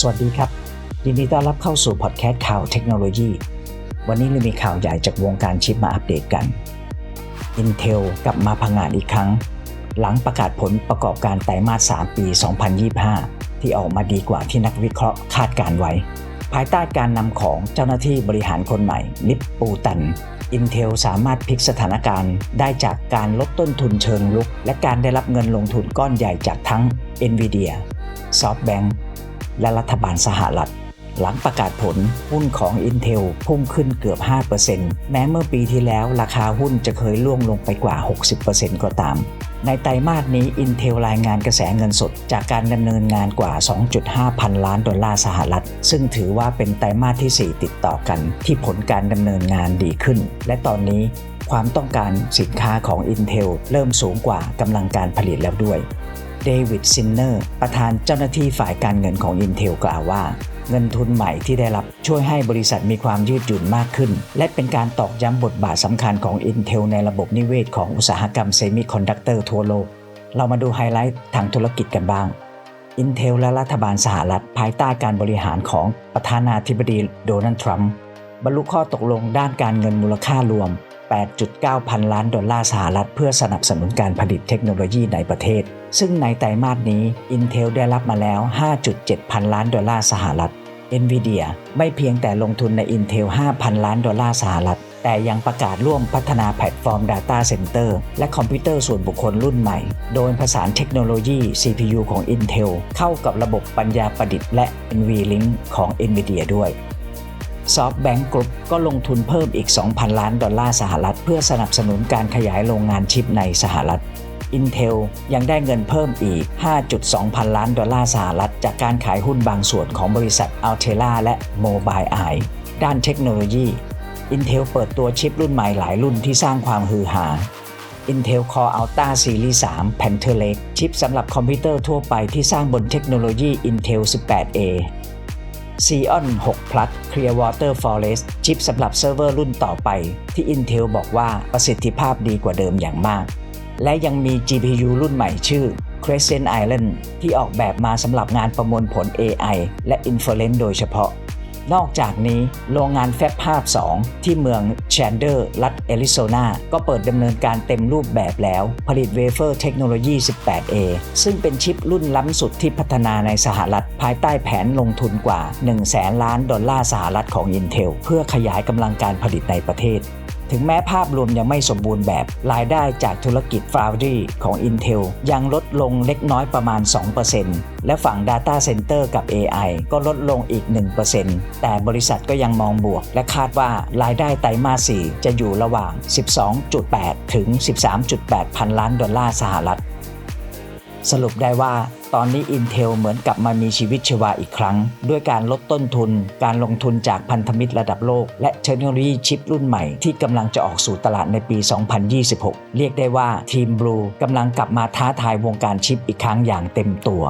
สวัสดีครับ ยินดีต้อนรับเข้าสู่พอดแคสต์ข่าวเทคโนโลยี วันนี้เรามีข่าวใหญ่จากวงการชิปมาอัปเดตกัน Intel กลับมาพังงานอีกครั้ง หลังประกาศผลประกอบการไตรมาส 3 ปี 2025 ที่ออกมาดีกว่าที่นักวิเคราะห์คาดการไว้ ภายใต้การนำของเจ้าหน้าที่บริหารคนใหม่นิปปูตัน Intel สามารถพลิกสถานการณ์ ได้จากการลดต้นทุนเชิงลุก และการได้รับเงินลงทุนก้อนใหญ่จากทั้ง Nvidia SoftBank และรัฐบาลสหรัฐ หลังประกาศผลหุ้นของ Intel พุ่งขึ้นเกือบ 5%แม้เมื่อปีที่แล้วราคาหุ้นจะเคยล่วงลงไปกว่า 60%ก็ตาม ในไตรมาสนี้ Intel รายงานกระแสเงินสด จากการดำเนินงานกว่า 2.5 พันล้านดอลลาร์สหรัฐ ซึ่งถือว่าเป็นไตรมาสที่ 4 ติดต่อกัน ที่ผลการดำเนินงานดีขึ้น และตอนนี้ความต้องการสินค้าของ Intel เริ่มสูงกว่ากำลังการผลิตแล้วด้วย เดวิดซินเนอร์ ประธานเจ้าหน้าที่ฝ่ายการเงินของ Intel กล่าวว่า เงินทุนใหม่ที่ได้รับช่วยให้บริษัทมีความยืดหยุ่นมากขึ้น และเป็นการตอกย้ำบทบาทสำคัญของ Intel ในระบบนิเวศของอุตสาหกรรมเซมิคอนดักเตอร์ทั่วโลก เรามาดูไฮไลท์ทางธุรกิจกันบ้าง Intel และรัฐบาลสหรัฐภายใต้การบริหารของประธานาธิบดีโดนัลด์ทรัมป์บรรลุข้อตกลงด้านการเงินมูลค่ารวม 8.9 พันล้านดอลลาร์สหรัฐเพื่อสนับสนุนการผลิตเทคโนโลยีในประเทศ ซึ่งในไตรมาสนี้ Intel ได้รับมาแล้ว 5.7 พันล้านดอลลาร์สหรัฐ Nvidia ไม่เพียงแต่ลงทุนใน Intel 5,000 ล้านดอลลาร์สหรัฐ แต่ยังประกาศร่วมพัฒนาแพลตฟอร์ม Data Center และคอมพิวเตอร์ส่วนบุคคลรุ่นใหม่ โดยผสานเทคโนโลยี CPU ของ Intel เข้ากับระบบปัญญาประดิษฐ์และ NVLink ของ Nvidia ด้วย SoftBank Group ก็ลงทุนเพิ่มอีก 2,000 ล้านดอลลาร์สหรัฐ เพื่อสนับสนุนการขยายโรงงานชิปในสหรัฐ Intel ยังได้เงินเพิ่มอีก 5.2 พันล้านดอลลาร์สหรัฐ จากการขายหุ้นบางส่วนของบริษัท Altera และ Mobileye ด้านเทคโนโลยี Intel เปิดตัวชิปรุ่นใหม่หลายรุ่นที่สร้างความฮือฮา Intel Core Ultra Series 3 Panther Lake ชิปสำหรับคอมพิวเตอร์ทั่วไปที่สร้างบนเทคโนโลยี Intel 18A Xeon 6 Plus Clearwater Forest ชิปสำหรับเซิร์ฟเวอร์รุ่นต่อไป ที่ Intel บอกว่าประสิทธิภาพดีกว่าเดิมอย่างมาก และยังมี GPU รุ่นใหม่ชื่อ Crescent Island ที่ออกแบบมาสำหรับงานประมวลผล AI และ Inference โดยเฉพาะ นอกจากนี้โรงงานแฟบภาพ 2 ที่เมืองแชนเดอร์ รัฐแอริโซนา ก็เปิดดำเนินการเต็มรูปแบบแล้ว ผลิตเวเฟอร์เทคโนโลยี 18A ซึ่งเป็นชิปรุ่นล้ำสุดที่พัฒนาในสหรัฐ ภายใต้แผนลงทุนกว่า1แสนล้านดอลลาร์สหรัฐของ Intel เพื่อขยายกำลังการผลิตในประเทศ ถึงแม้ภาพรวมยังไม่สมบูรณ์แบบ รายได้จากธุรกิจ Foundry ของ Intel ยังลดลงเล็กน้อยประมาณ 2%และฝั่ง Data Center กับ AI ก็ลดลงอีก 1%แต่บริษัทก็ยังมองบวก และคาดว่ารายได้ไตรมาส 4 จะอยู่ระหว่าง 12.8 ถึง 13.8 พันล้านดอลลาร์สหรัฐ สรุปได้ว่าตอนนี้ Intel เหมือนกลับมามีชีวิตชีวาอีกครั้ง ด้วยการลดต้นทุน การลงทุนจากพันธมิตรระดับโลก และเทคโนโลยีชิปรุ่นใหม่ที่กำลังจะออกสู่ตลาดในปี 2026 เรียกได้ว่าทีมบลูกำลังกลับมาท้าทายวงการชิปอีกครั้งอย่างเต็มตัว